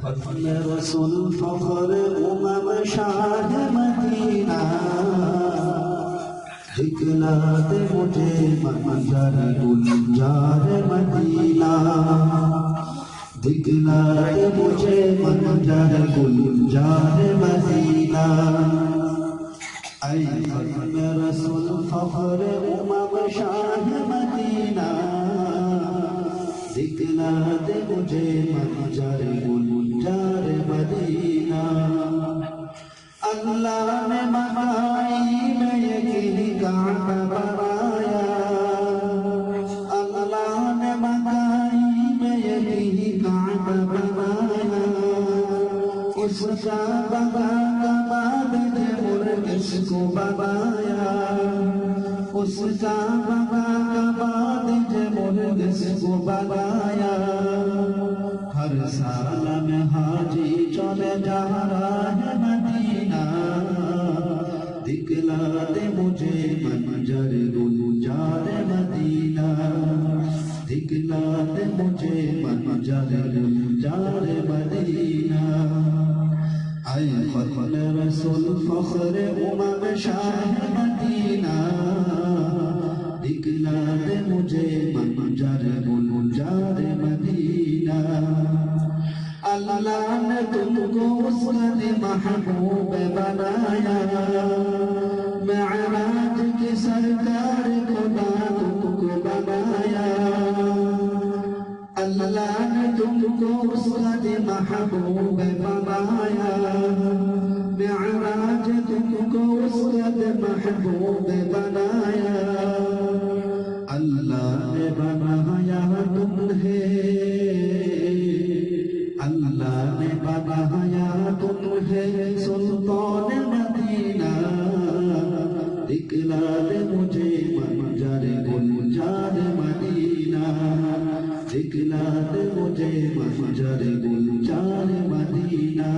फखर रसूल फखर उमम शाह मदीना। दिखला दे मुझे मंजर गुलजार मदीना। दिखला दे मुझे मंजर गुलजार मदीना। फखर रसूल फखर उमम शाह मदीना। दिखला दे मुझे मंजर अल्लाह ने मनाई में यही कांटा बनाया अल्लाह ने मनाई में यही कांटा बनाया उसका बगा का बाद मुर्ग किसको बनाया उसका बगा का बाद मुर्ग किसको बनाया हर साल में हाजी चले जा रहा है दिखला दे मुझे मंजर गुलजार मदीना। दिखला दे मुझे मंजर गुलजार मदीना। आए फखर रसूल फखर उमम शाह मदीना। दिखला दे मुझे मंजर गुलजार मदीना। अल्लाह ने तुमको उसका महबूब बनाया। ने तुमको उसका महबूब बनाया मेराज तुमको उसका महबूब बनाया। अल्लाह ने बनाया तुम्हें अल्लाह ने बनाया तुम्हें सुल्तान मदीना। दिखला दे मुझे मंजर दिखला दे मुझे मंजर गुलजार मदीना।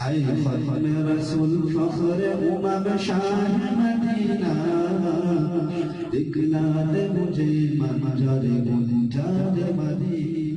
है फखर रसूल फखर उमम शाह मदीना। दिखला दे मुझे मंजर गुलजार मदीना।